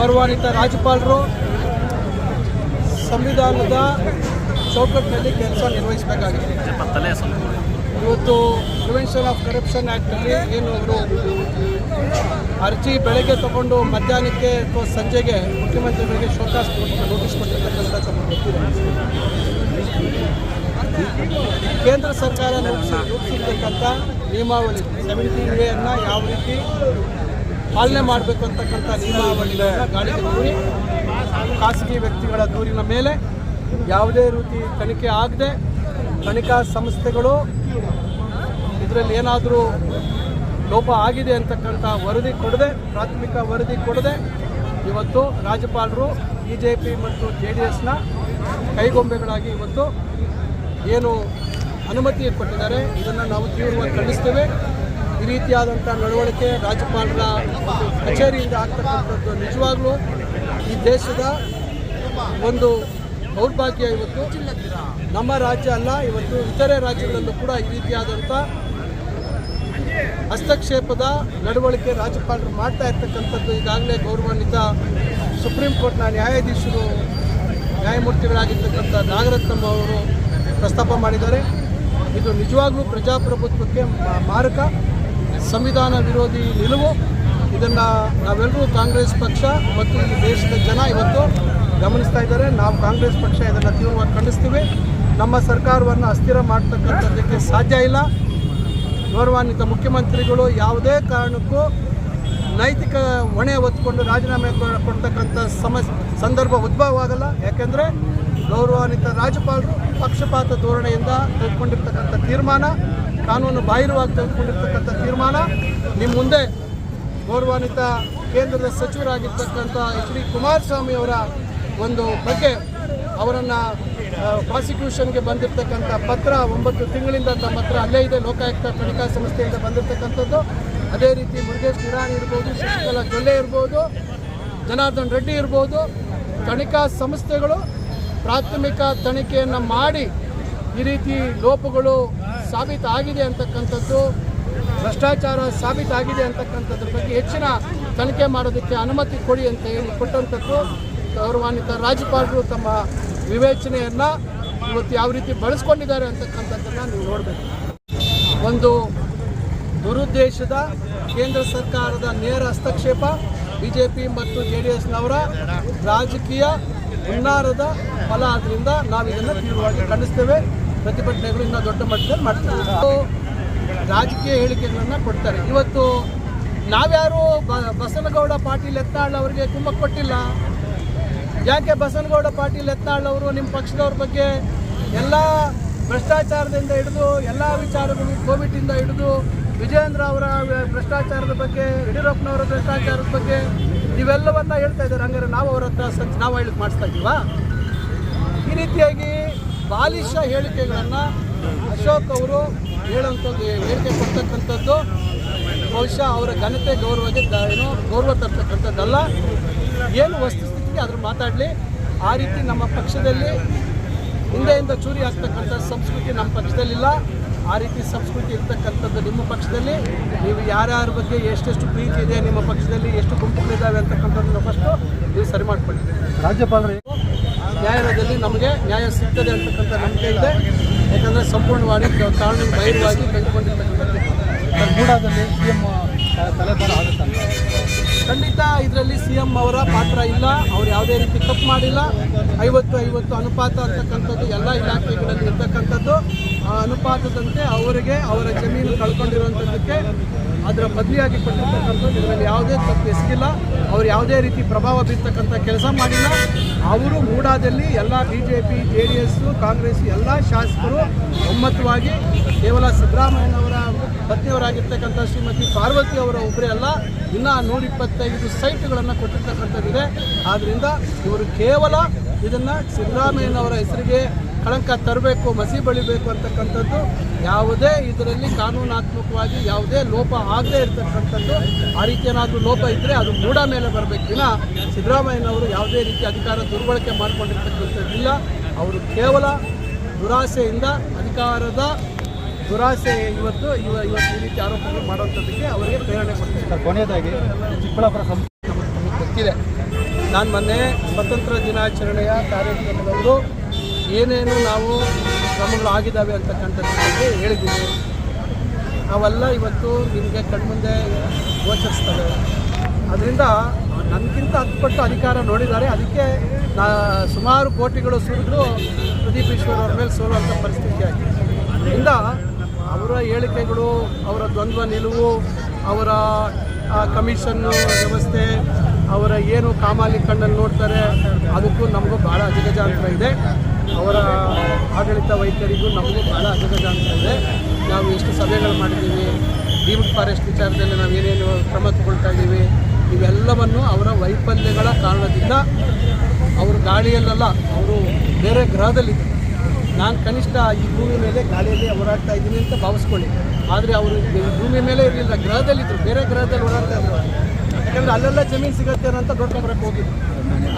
ಗೌರವಾನ್ವಿತ ರಾಜ್ಯಪಾಲರು ಸಂವಿಧಾನದ ಚೌಕಟ್ಟಿನಲ್ಲಿ ಕೆಲಸ ನಿರ್ವಹಿಸಬೇಕಾಗಿದೆ. ಇವತ್ತು ಪ್ರಿವೆನ್ಷನ್ ಆಫ್ ಕರಪ್ಷನ್ ಆ್ಯಕ್ಟಲ್ಲಿ ಏನು ಅವರು ಅರ್ಜಿ ಬೆಳಗ್ಗೆ ತಗೊಂಡು ಮಧ್ಯಾಹ್ನಕ್ಕೆ ಅಥವಾ ಸಂಜೆಗೆ ಮುಖ್ಯಮಂತ್ರಿಗಳಿಗೆ ಶೋಕಾಸ್ ನೋಟಿಸ್ ಕೊಟ್ಟಿರ್ತಕ್ಕಂಥ ಗೊತ್ತಿದೆ. ಕೇಂದ್ರ ಸರ್ಕಾರ ರೂಪಿಸಿ ರೂಪಿಸಿರ್ತಕ್ಕಂಥ ನಿಯಮಾವಳಿ ಸೆವೆಂಟೀನ್ ವೇಯನ್ನು ಯಾವ ರೀತಿ ಪಾಲನೆ ಮಾಡಬೇಕು ಅಂತಕ್ಕಂಥ ನಿಯಮಾವಳಿಗಳ ಗಾಳಿಗೆ ದೂರಿ ಖಾಸಗಿ ವ್ಯಕ್ತಿಗಳ ದೂರಿನ ಮೇಲೆ ಯಾವುದೇ ರೀತಿ ತನಿಖೆ ಆಗದೆ ತನಿಖಾ ಸಂಸ್ಥೆಗಳು ಇದರಲ್ಲಿ ಏನಾದರೂ ಲೋಪ ಆಗಿದೆ ಅಂತಕ್ಕಂಥ ವರದಿ ಕೊಡದೆ, ಪ್ರಾಥಮಿಕ ವರದಿ ಕೊಡದೆ ಇವತ್ತು ರಾಜ್ಯಪಾಲರು ಬಿ ಜೆ ಪಿ ಮತ್ತು ಜೆ ಡಿ ಎಸ್ನ ಕೈಗೊಂಬೆಗಳಾಗಿ ಇವತ್ತು ಏನು ಅನುಮತಿ ಕೊಟ್ಟಿದ್ದಾರೆ, ಇದನ್ನು ನಾವು ತೀವ್ರವಾಗಿ ಖಂಡಿಸ್ತೇವೆ. ಈ ರೀತಿಯಾದಂಥ ನಡವಳಿಕೆ ರಾಜ್ಯಪಾಲರ ಕಚೇರಿಯಿಂದ ಆಗ್ತಕ್ಕಂಥದ್ದು ನಿಜವಾಗ್ಲೂ ಈ ದೇಶದ ಒಂದು ದೌರ್ಭಾಗ್ಯ ಇವತ್ತು. ನಮ್ಮ ರಾಜ್ಯ ಅಲ್ಲ, ಇವತ್ತು ಇತರೆ ರಾಜ್ಯಗಳಲ್ಲೂ ಕೂಡ ಈ ರೀತಿಯಾದಂಥ ಹಸ್ತಕ್ಷೇಪದ ನಡವಳಿಕೆ ರಾಜ್ಯಪಾಲರು ಮಾಡ್ತಾ ಇರ್ತಕ್ಕಂಥದ್ದು ಈಗಾಗಲೇ ಗೌರವಾನ್ವಿತ ಸುಪ್ರೀಂ ಕೋರ್ಟ್ನ ನ್ಯಾಯಾಧೀಶರು, ನ್ಯಾಯಮೂರ್ತಿಗಳಾಗಿರ್ತಕ್ಕಂಥ ನಾಗರತ್ನಮ್ಮ ಅವರು ಪ್ರಸ್ತಾಪ ಮಾಡಿದ್ದಾರೆ. ಇದು ನಿಜವಾಗ್ಲೂ ಪ್ರಜಾಪ್ರಭುತ್ವಕ್ಕೆ ಮಾರಕ. ಸಂವಿಧಾನ ವಿರೋಧಿ ನಿಲುವು. ಇದನ್ನು ನಾವೆಲ್ಲರೂ ಕಾಂಗ್ರೆಸ್ ಪಕ್ಷ ಮತ್ತು ಈ ದೇಶದ ಜನ ಇವತ್ತು ಗಮನಿಸ್ತಾ ಇದ್ದಾರೆ. ನಾವು ಕಾಂಗ್ರೆಸ್ ಪಕ್ಷ ಇದನ್ನು ತೀವ್ರವಾಗಿ ಖಂಡಿಸ್ತೀವಿ. ನಮ್ಮ ಸರ್ಕಾರವನ್ನು ಅಸ್ಥಿರ ಮಾಡ್ತಕ್ಕಂಥದ್ದಕ್ಕೆ ಸಾಧ್ಯ ಇಲ್ಲ. ಗೌರವಾನ್ವಿತ ಮುಖ್ಯಮಂತ್ರಿಗಳು ಯಾವುದೇ ಕಾರಣಕ್ಕೂ ನೈತಿಕ ಹೊಣೆ ಹೊತ್ಕೊಂಡು ರಾಜೀನಾಮೆ ಕೊಡ್ತಕ್ಕಂಥ ಸಮ ಸಂದರ್ಭ ಉದ್ಭವ ಆಗಲ್ಲ. ಯಾಕೆಂದರೆ ಗೌರವಾನ್ವಿತ ರಾಜ್ಯಪಾಲರು ಪಕ್ಷಪಾತ ಧೋರಣೆಯಿಂದ ತೆಗೆದುಕೊಂಡಿರ್ತಕ್ಕಂಥ ತೀರ್ಮಾನ ಕಾನೂನು ಬಾಹಿರವಾಗಿ ತೆಗೆದುಕೊಂಡಿರ್ತಕ್ಕಂಥ ತೀರ್ಮಾನ. ನಿಮ್ಮ ಮುಂದೆ ಗೌರವಾನ್ವಿತ ಕೇಂದ್ರದ ಸಚಿವರಾಗಿರ್ತಕ್ಕಂಥ ಎಚ್ ಡಿ ಕುಮಾರಸ್ವಾಮಿ ಅವರ ಒಂದು ಬಗ್ಗೆ ಅವರನ್ನು ಪ್ರಾಸಿಕ್ಯೂಷನ್ಗೆ ಬಂದಿರತಕ್ಕಂಥ ಪತ್ರ ಒಂಬತ್ತು ತಿಂಗಳಿಂದ ತಮ್ಮ ಹತ್ರ ಅಲ್ಲೇ ಇದೆ, ಲೋಕಾಯುಕ್ತ ತನಿಖಾ ಸಂಸ್ಥೆಯಿಂದ ಬಂದಿರತಕ್ಕಂಥದ್ದು. ಅದೇ ರೀತಿ ಮುರುಗೇಶ್ ನಿರಾಣಿ ಇರ್ಬೋದು, ಶಶಿಕಲಾ ಜೊಲ್ಲೆ ಇರ್ಬೋದು, ಜನಾರ್ದನ್ ರೆಡ್ಡಿ ಇರ್ಬೋದು, ತನಿಖಾ ಸಂಸ್ಥೆಗಳು ಪ್ರಾಥಮಿಕ ತನಿಖೆಯನ್ನು ಮಾಡಿ ಈ ರೀತಿ ಲೋಪಗಳು ಸಾಬೀತಾಗಿದೆ ಅಂತಕ್ಕಂಥದ್ದು, ಭ್ರಷ್ಟಾಚಾರ ಸಾಬೀತಾಗಿದೆ ಅಂತಕ್ಕಂಥದ್ರ ಬಗ್ಗೆ ಹೆಚ್ಚಿನ ತನಿಖೆ ಮಾಡೋದಕ್ಕೆ ಅನುಮತಿ ಕೊಡಿ ಅಂತ ಹೇಳಿ ಕೊಟ್ಟಂಥದ್ದು ಗೌರವಾನ್ವಿತ ರಾಜ್ಯಪಾಲರು ತಮ್ಮ ವಿವೇಚನೆಯನ್ನು ಇವತ್ತು ಯಾವ ರೀತಿ ಬಳಸ್ಕೊಂಡಿದ್ದಾರೆ ಅಂತಕ್ಕಂಥದ್ದನ್ನು ನೀವು ನೋಡಬೇಕು. ಒಂದು ದುರುದ್ದೇಶದ ಕೇಂದ್ರ ಸರ್ಕಾರದ ನೇರ ಹಸ್ತಕ್ಷೇಪ ಬಿ ಜೆ ಪಿ ಮತ್ತು ಜೆ ಡಿ ಎಸ್ನವರ ರಾಜಕೀಯ ಹುನ್ನಾರದ ಫಲ ಆದ್ದರಿಂದ ನಾವು ಇದನ್ನು ತೀವ್ರವಾಗಿ ಖಂಡಿಸ್ತೇವೆ. ಪ್ರತಿಭಟನೆಗಳು ಇನ್ನೂ ದೊಡ್ಡ ಮಟ್ಟದಲ್ಲಿ ಮಾಡ್ತಾರೆ ರಾಜಕೀಯ ಹೇಳಿಕೆಗಳನ್ನು ಕೊಡ್ತಾರೆ. ಇವತ್ತು ನಾವ್ಯಾರು ಬ- ಬಸನಗೌಡ ಪಾಟೀಲ್ ಎತ್ತಾಳ್ ಅವರಿಗೆ ಕುಮ್ಮಕ್ ಕೊಟ್ಟಿಲ್ಲ. ಯಾಕೆ ಬಸನಗೌಡ ಪಾಟೀಲ್ ಎತ್ತಾಳ್ ಅವರು ನಿಮ್ಮ ಪಕ್ಷದವ್ರ ಬಗ್ಗೆ ಎಲ್ಲ ಭ್ರಷ್ಟಾಚಾರದಿಂದ ಹಿಡಿದು ಎಲ್ಲ ವಿಚಾರಗಳು ಕೋವಿಡಿಂದ ಹಿಡಿದು ವಿಜಯೇಂದ್ರ ಅವರ ಭ್ರಷ್ಟಾಚಾರದ ಬಗ್ಗೆ, ಯಡಿಯೂರಪ್ಪನವರ ಭ್ರಷ್ಟಾಚಾರದ ಬಗ್ಗೆ ಇವೆಲ್ಲವನ್ನ ಹೇಳ್ತಾ ಇದ್ದಾರೆ? ಹಂಗಾರೆ ನಾವು ಅವರ ಹತ್ರ ನಾವು ಹೇಳಿಕ್ ಮಾಡಿಸ್ತಾ ಇದ್ದೀವಾ? ಈ ರೀತಿಯಾಗಿ ಬಾಲಿಶ ಹೇಳಿಕೆಗಳನ್ನು ಅಶೋಕ್ ಅವರು ಹೇಳುವಂಥದ್ದು, ಹೇಳಿಕೆ ಕೊಡ್ತಕ್ಕಂಥದ್ದು ಬಹುಶಃ ಅವರ ಘನತೆ, ಗೌರವಕ್ಕೆ ಏನು, ಗೌರವ ತರ್ತಕ್ಕಂಥದ್ದಲ್ಲ. ಏನು ವಸ್ತುಸ್ಥಿತಿಗೆ ಅದ್ರ ಮಾತಾಡಲಿ. ಆ ರೀತಿ ನಮ್ಮ ಪಕ್ಷದಲ್ಲಿ ಹಿಂದೆಯಿಂದ ಚೂರಿ ಆಗ್ತಕ್ಕಂಥ ಸಂಸ್ಕೃತಿ ನಮ್ಮ ಪಕ್ಷದಲ್ಲಿಲ್ಲ. ಆ ರೀತಿ ಸಂಸ್ಕೃತಿ ಇರ್ತಕ್ಕಂಥದ್ದು ನಿಮ್ಮ ಪಕ್ಷದಲ್ಲಿ. ನೀವು ಯಾರ್ಯಾರ ಬಗ್ಗೆ ಎಷ್ಟೆಷ್ಟು ಪ್ರೀತಿ ಇದೆ ನಿಮ್ಮ ಪಕ್ಷದಲ್ಲಿ, ಎಷ್ಟು ಗುಂಪುಗಳಿದ್ದಾವೆ ಅಂತಕ್ಕಂಥದ್ದನ್ನು ಫಸ್ಟು ನೀವು ಸರಿ ಮಾಡಿಕೊಳ್ಳಿ. ರಾಜ್ಯಪಾಲರು. ನ್ಯಾಯಾಲಯದಲ್ಲಿ ನಮಗೆ ನ್ಯಾಯ ಸಿಗ್ತದೆ ಅಂತಕ್ಕಂಥ ನಂಬಿಕೆ ಇದೆ. ಯಾಕಂದರೆ ಸಂಪೂರ್ಣವಾಗಿ ಕಾನೂನು ಬಹಿರವಾಗಿ ತೆಗೆದುಕೊಂಡಿರ್ತಕ್ಕಂಥದ್ದು ಸಿ ಎಂ ತಲೆಬಾರ ಆಗುತ್ತಂತ ಖಂಡಿತ ಇದರಲ್ಲಿ ಸಿ ಎಂ ಅವರ ಪಾತ್ರ ಇಲ್ಲ. ಅವ್ರು ಯಾವುದೇ ರೀತಿ ತಪ್ಪು ಮಾಡಿಲ್ಲ. ಐವತ್ತು ಐವತ್ತು ಅನುಪಾತ ಅಂತಕ್ಕಂಥದ್ದು, ಎಲ್ಲ ಇಲಾಖೆಗಳಲ್ಲಿ ಇರ್ತಕ್ಕಂಥದ್ದು, ಆ ಅನುಪಾತದಂತೆ ಅವರಿಗೆ ಅವರ ಜಮೀನು ಕಳ್ಕೊಂಡಿರುವಂಥದ್ದಕ್ಕೆ ಅದರ ಬದಲಿಯಾಗಿ ಕೊಟ್ಟಿರ್ತಕ್ಕಂಥದ್ದು. ಇದರಲ್ಲಿ ಯಾವುದೇ ತಪ್ಪು ಎಸಗಿಲ್ಲ. ಅವ್ರು ಯಾವುದೇ ರೀತಿ ಪ್ರಭಾವ ಬೀರ್ತಕ್ಕಂಥ ಕೆಲಸ ಮಾಡಿಲ್ಲ. ಅವರು ಮೂಡಾದಲ್ಲಿ ಎಲ್ಲ B J P J D S, Congress ಎಲ್ಲ ಶಾಸಕರು ಒಮ್ಮತವಾಗಿ ಕೇವಲ ಸಿದ್ದರಾಮಯ್ಯನವರ ಪತ್ನಿಯವರಾಗಿರ್ತಕ್ಕಂಥ ಶ್ರೀಮತಿ ಪಾರ್ವತಿ ಅವರ ಒಬ್ಬರೇ ಅಲ್ಲ, ಇನ್ನೂ ನೂರ ಇಪ್ಪತ್ತೈದು ಸೈಟ್ಗಳನ್ನು ಕೊಟ್ಟಿರ್ತಕ್ಕಂಥದ್ದಿದೆ. ಆದ್ದರಿಂದ ಇವರು ಕೇವಲ ಇದನ್ನು ಸಿದ್ದರಾಮಯ್ಯನವರ ಹೆಸರಿಗೆ ಕಳಂಕ ತರಬೇಕು, ಮಸಿ ಬಳಿಬೇಕು ಅಂತಕ್ಕಂಥದ್ದು, ಯಾವುದೇ ಇದರಲ್ಲಿ ಕಾನೂನಾತ್ಮಕವಾಗಿ ಯಾವುದೇ ಲೋಪ ಆಗದೇ ಇರತಕ್ಕಂಥದ್ದು, ಆ ರೀತಿ ಏನಾದರೂ ಲೋಪ ಇದ್ದರೆ ಅದು ಮೂಡ ಮೇಲೆ ಬರಬೇಕಿನ ಸಿದ್ದರಾಮಯ್ಯನವರು ಯಾವುದೇ ರೀತಿ ಅಧಿಕಾರ ದುರ್ಬಳಕೆ ಮಾಡಿಕೊಂಡಿರ್ತಕ್ಕಂಥದ್ದಿಲ್ಲ ಅವರು ಕೇವಲ ದುರಾಸೆಯಿಂದ ಅಧಿಕಾರದ ದುರಾಸೆ ಇವತ್ತು ಇವ ಇವತ್ತು ಈ ರೀತಿ ಆರೋಪಗಳು ಮಾಡುವಂಥದ್ದಕ್ಕೆ ಅವರಿಗೆ ಪ್ರೇರಣೆ ಕೊಡ್ತಾರೆ. ಕೊನೆಯದಾಗಿ ಚಿಕ್ಕಬಳ್ಳಾಪುರ ಸಂಸ್ಥೆ ಗೊತ್ತಿದೆ. ನಾನು ಮೊನ್ನೆ ಸ್ವತಂತ್ರ ದಿನಾಚರಣೆಯ ಕಾರ್ಯಕ್ರಮದವರು ಏನೇನು ನಾವು ಕ್ರಮಗಳು ಆಗಿದ್ದಾವೆ ಅಂತಕ್ಕಂಥದ್ದು ಹೇಳಿದ್ದೀವಿ ಅವೆಲ್ಲ ಇವತ್ತು ನಿಮಗೆ ಕಣ್ಮುಂದೆ ಗೋಚರಿಸ್ತವೆ. ಅದರಿಂದ ನನಗಿಂತ ಹತ್ತು ಅಧಿಕಾರ ನೋಡಿದ್ದಾರೆ. ಅದಕ್ಕೆ ನಾ ಸುಮಾರು ಕೋಟಿಗಳು ಸುರಿದು ಪ್ರದೀಪ್ ಈಶ್ವರ್ ಅವ್ರ ಮೇಲೆ ಸೋಲುವಂಥ ಪರಿಸ್ಥಿತಿ ಆಗಿದೆ. ಅದರಿಂದ ಅವರ ಹೇಳಿಕೆಗಳು, ಅವರ ದ್ವಂದ್ವ ನಿಲುವು, ಅವರ ಕಮಿಷನ್ನು ವ್ಯವಸ್ಥೆ, ಅವರ ಏನು ಕಾಮಾಲಿ ಕಣ್ಣಲ್ಲಿ ನೋಡ್ತಾರೆ, ಅದಕ್ಕೂ ನಮಗೂ ಭಾಳ ಅಜಗಜಾಂತರ ಇದೆ. ಅವರ ಆಡಳಿತ ವೈಖರಿಗೂ ನಮಗೂ ಭಾಳ ಅಜಗಜಾಂತರ ಇದೆ. ನಾವು ಎಷ್ಟು ಸಭೆಗಳು ಮಾಡಿದ್ದೀವಿ ಡೀಮ್ಡ್ ಫಾರೆಸ್ಟ್ ವಿಚಾರದಲ್ಲಿ ನಾವು ಏನೇನು ಕ್ರಮ ತಗೊಳ್ತಾ ಇದ್ದೀವಿ ಇವೆಲ್ಲವನ್ನು ಅವರ ವೈಫಲ್ಯಗಳ ಕಾರಣದಿಂದ ಅವರು ಗಾಳಿಯಲ್ಲಲ್ಲ, ಅವರು ಬೇರೆ ಗ್ರಹದಲ್ಲಿದ್ದರು. ನಾನು ಕನಿಷ್ಠ ಈ ಭೂಮಿ ಮೇಲೆ ಗಾಳಿಯಲ್ಲಿ ಓಡಾಡ್ತಾ ಇದ್ದೀನಿ ಅಂತ ಭಾವಿಸ್ಕೊಳ್ಳಿ. ಆದರೆ ಅವರು ಭೂಮಿ ಮೇಲೆ ಇರಲಿಲ್ಲ ಗ್ರಹದಲ್ಲಿದ್ದರು ಬೇರೆ ಗ್ರಹದಲ್ಲಿ ಓಡಾಡ್ತಾ ಇದ್ರು. ಯಾಕಂದರೆ ಅಲ್ಲೆಲ್ಲ ಜಮೀನು ಸಿಗುತ್ತೆ ಅಂತ ನೋಡ್ಕೊಂಬರಕ್ಕೆ ಹೋಗಿದ್ರು.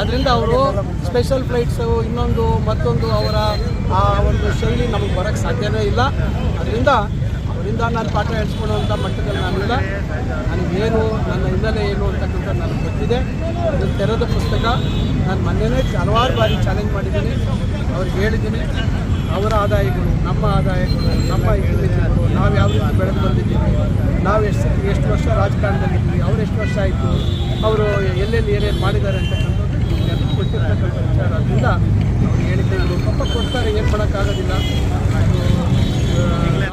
ಅದರಿಂದ ಅವರು ಸ್ಪೆಷಲ್ ಫ್ಲೈಟ್ಸು ಇನ್ನೊಂದು ಮತ್ತೊಂದು ಅವರ ಆ ಒಂದು ಶೈಲಿ ನಮಗೆ ಬರೋಕ್ಕೆ ಸಾಧ್ಯವೇ ಇಲ್ಲ. ಅದರಿಂದ ಅವರಿಂದ ನಾನು ಪಾಠ ಹೇಳ್ಸ್ಕೊಳ್ಳುವಂಥ ಮಟ್ಟದಲ್ಲಿ ನಾನಿಲ್ಲ ನನಗೇನು ನನ್ನ ಹಿನ್ನೆಲೆ ಏನು ಅಂತಕ್ಕಂಥ ನನಗೆ ಗೊತ್ತಿದೆ. ಇದು ತೆರೆದ ಪುಸ್ತಕ. ನಾನು ಮೊನ್ನೆನೇ ಹಲವಾರು ಬಾರಿ ಚಾಲೆಂಜ್ ಮಾಡಿದ್ದೀನಿ. ಅವ್ರಿಗೆ ಹೇಳಿದ್ದೀನಿ. ಅವರ ಆದಾಯಗಳು ನಮ್ಮ ಆದಾಯಗಳು ನಮ್ಮ ಇತಿಮಿತಿಗಳು ನಾವು ಯಾವ ರೀತಿ ಬೆಳೆದು ಬಂದಿದ್ದೀವಿ ನಾವು ಎಷ್ಟು ಎಷ್ಟು ವರ್ಷ ರಾಜಕಾರಣದಲ್ಲಿದ್ದೀವಿ ಅವ್ರು ಎಷ್ಟು ವರ್ಷ ಆಯಿತು ಅವರು ಎಲ್ಲೆಲ್ಲಿ ಏನೇನು ಮಾಡಿದ್ದಾರೆ ಅಂತಕ್ಕಂಥದ್ದು ಕೊಟ್ಟಿರ್ತಕ್ಕಂಥ ವಿಚಾರ. ಅದರಿಂದ ಅವ್ರು ಹೇಳಿದ್ದೇವೆ ಪಾಪ ಕೊಡ್ತಾರೆ ಏನು ಮಾಡೋಕ್ಕಾಗೋದಿಲ್ಲ. ಅದು,